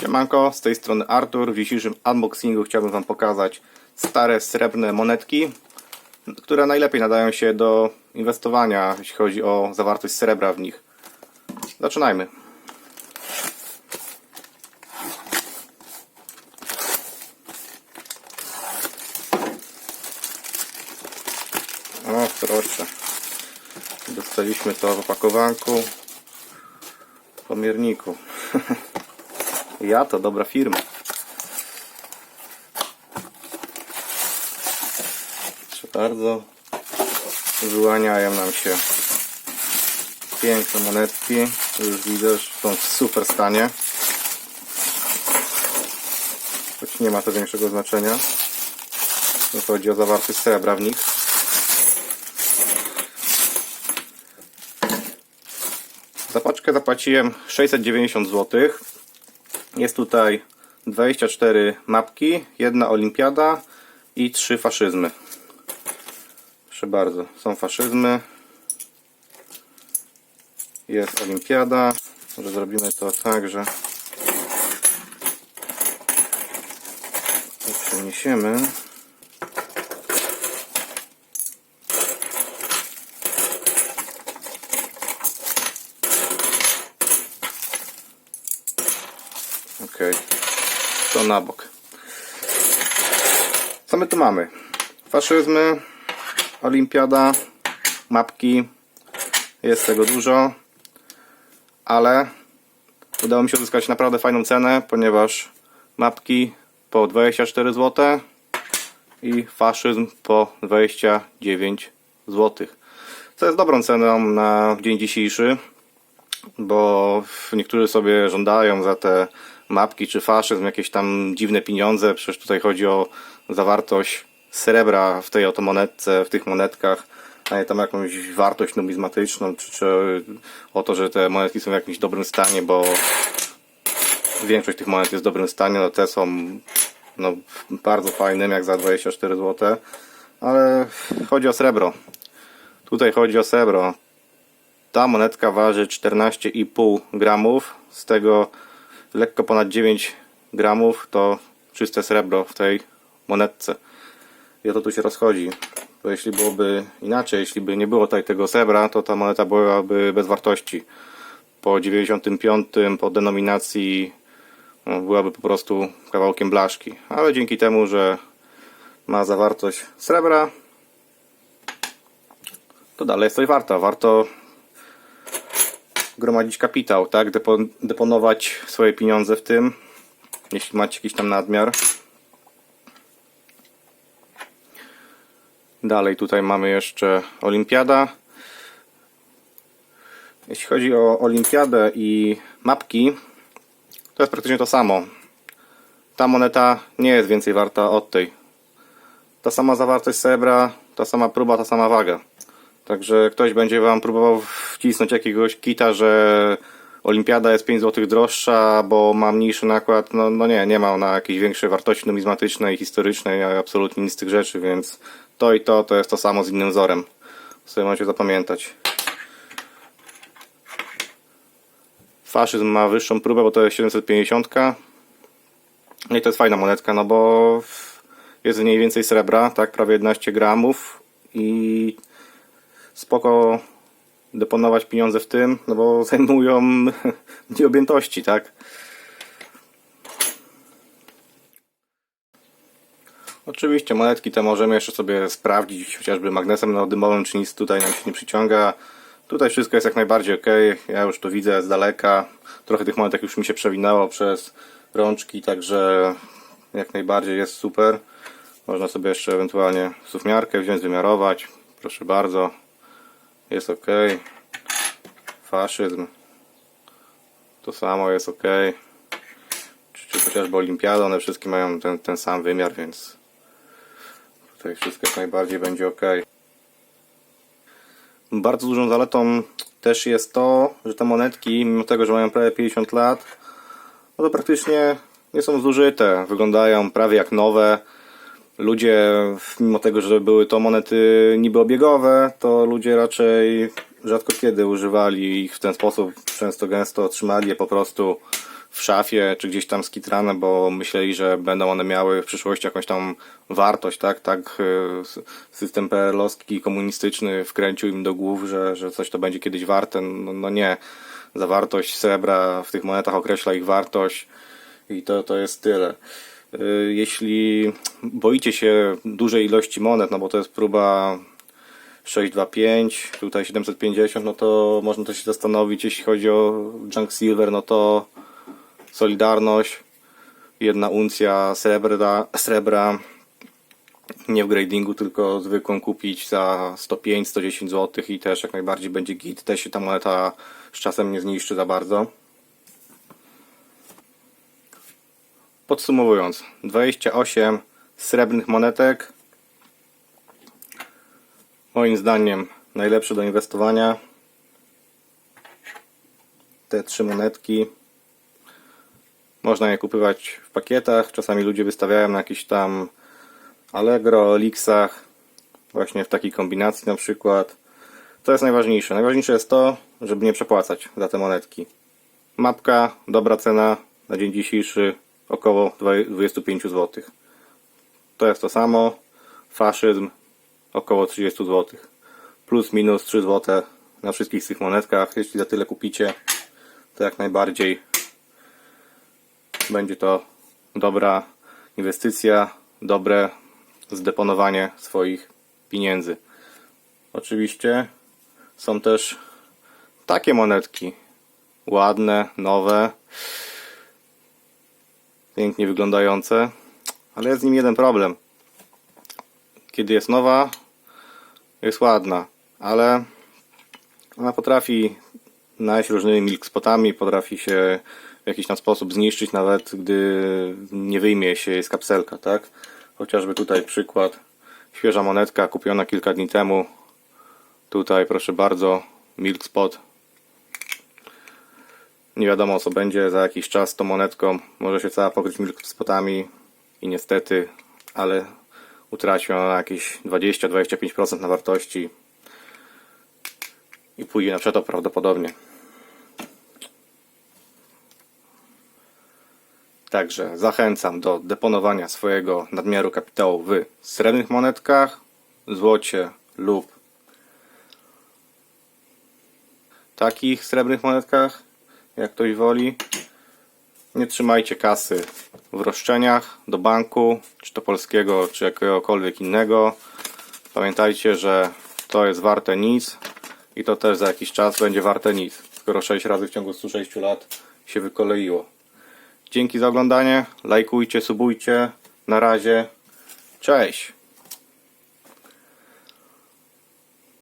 Siemanko, z tej strony Artur. W dzisiejszym unboxingu chciałbym Wam pokazać stare srebrne monetki, które najlepiej nadają się do inwestowania, jeśli chodzi o zawartość srebra w nich. Zaczynajmy. O, proszę. Dostaliśmy to w opakowanku w pomierniku. Ja to dobra firma. Proszę bardzo. Wyłaniają nam się piękne monetki. Już widać, że są w super stanie. Choć nie ma to większego znaczenia. jeśli Chodzi o zawartość srebra w nich. Za paczkę zapłaciłem 690 zł. Jest tutaj 24 mapki, jedna olimpiada i trzy faszyzmy. Proszę bardzo, są faszyzmy. Jest olimpiada. Może zrobimy to tak, że przeniesiemy. Ok, to na bok. Co my tu mamy? Faszyzmy, olimpiada, mapki. Jest tego dużo, ale udało mi się uzyskać naprawdę fajną cenę, ponieważ mapki po 24 zł i faszyzm po 29 zł. Co jest dobrą ceną na dzień dzisiejszy bo niektórzy sobie żądają za te mapki czy faszyzm jakieś tam dziwne pieniądze. Przecież tutaj chodzi o zawartość srebra w tej oto monetce, w tych monetkach, tam jakąś wartość numizmatyczną, czy, czy o to, że te monetki są w jakimś dobrym stanie, bo większość tych monet jest w dobrym stanie, no te są no, bardzo fajnym, jak za 24 zł, ale chodzi o srebro. Tutaj chodzi o srebro. Ta monetka waży 14,5 gramów, z tego lekko ponad 9 gramów to czyste srebro w tej monetce. I o to tu się rozchodzi. Bo jeśli byłoby inaczej, jeśli by nie było tutaj tego srebra, to ta moneta byłaby bez wartości. Po 95 po denominacji no, byłaby po prostu kawałkiem blaszki. Ale dzięki temu, że ma zawartość srebra, to dalej jest coś warta. Warto gromadzić kapitał, tak? Depo, deponować swoje pieniądze w tym, jeśli macie jakiś tam nadmiar. Dalej tutaj mamy jeszcze Olimpiada. Jeśli chodzi o Olimpiadę i mapki, to jest praktycznie to samo. Ta moneta nie jest więcej warta od tej. Ta sama zawartość srebra, ta sama próba, ta sama waga. Także ktoś będzie Wam próbował wcisnąć jakiegoś kita, że Olimpiada jest 5 zł droższa, bo ma mniejszy nakład. No, no nie, nie ma ona jakiejś większej wartości numizmatycznej, historycznej, absolutnie nic z tych rzeczy, więc to i to to jest to samo z innym wzorem. Sobie możecie zapamiętać. Faszyzm ma wyższą próbę, bo to jest 750. No i to jest fajna monetka, no bo jest w niej więcej srebra, tak, prawie 11 gramów i spoko deponować pieniądze w tym, no bo zajmują nieobjętości, tak? Oczywiście monetki te możemy jeszcze sobie sprawdzić, chociażby magnesem neodymowym, czy nic tutaj nam się nie przyciąga. Tutaj wszystko jest jak najbardziej ok. Ja już to widzę z daleka. Trochę tych monetek już mi się przewinęło przez rączki, także jak najbardziej jest super. Można sobie jeszcze ewentualnie sufmiarkę wziąć, wymiarować. Proszę bardzo. Jest ok. Faszyzm. To samo jest ok. Czy, czy chociażby olimpiada, one wszystkie mają ten, ten sam wymiar, więc tutaj wszystko jak najbardziej będzie ok. Bardzo dużą zaletą też jest to, że te monetki, mimo tego, że mają prawie 50 lat, no to praktycznie nie są zużyte. Wyglądają prawie jak nowe. Ludzie, mimo tego, że były to monety niby obiegowe, to ludzie raczej rzadko kiedy używali ich w ten sposób. Często gęsto trzymali je po prostu w szafie, czy gdzieś tam skitrane, bo myśleli, że będą one miały w przyszłości jakąś tam wartość, tak? Tak y, system PRL-owski komunistyczny wkręcił im do głów, że, że coś to będzie kiedyś warte. No, no nie. Zawartość srebra w tych monetach określa ich wartość i to, to jest tyle. Y, Jeśli boicie się dużej ilości monet, no bo to jest próba 625, tutaj 750, no to można też się zastanowić, jeśli chodzi o Junk Silver, no to Solidarność, jedna uncja srebra, srebra nie w gradingu, tylko zwykłą kupić za 105-110 zł i też jak najbardziej będzie git, też się ta moneta z czasem nie zniszczy za bardzo. Podsumowując, 28 srebrnych monetek. Moim zdaniem najlepsze do inwestowania. Te trzy monetki. Można je kupywać w pakietach. Czasami ludzie wystawiają na jakichś tam Allegro, Elixach. Właśnie w takiej kombinacji na przykład. To jest najważniejsze. Najważniejsze jest to, żeby nie przepłacać za te monetki. Mapka, dobra cena na dzień dzisiejszy około 25 zł. To jest to samo. Faszyzm około 30 zł. Plus minus 3 zł na wszystkich tych monetkach. Jeśli za tyle kupicie, to jak najbardziej będzie to dobra inwestycja, dobre zdeponowanie swoich pieniędzy. Oczywiście są też takie monetki ładne, nowe, pięknie wyglądające, ale jest z nim jeden problem. Kiedy jest nowa, jest ładna, ale ona potrafi najść różnymi milk spotami, potrafi się w jakiś tam sposób zniszczyć, nawet gdy nie wyjmie się jej z kapselka, tak? Chociażby tutaj przykład. Świeża monetka kupiona kilka dni temu. Tutaj proszę bardzo, milk spot nie wiadomo co będzie za jakiś czas tą monetką. Może się cała pokryć milk spotami i niestety, ale utraci ona jakieś 20-25% na wartości i pójdzie na przetop prawdopodobnie. Także zachęcam do deponowania swojego nadmiaru kapitału w srebrnych monetkach, złocie lub takich srebrnych monetkach, jak ktoś woli. Nie trzymajcie kasy w roszczeniach do banku, czy to polskiego, czy jakiegokolwiek innego. Pamiętajcie, że to jest warte nic i to też za jakiś czas będzie warte nic, skoro 6 razy w ciągu 106 lat się wykoleiło. Dzięki za oglądanie, lajkujcie, subujcie. Na razie, cześć!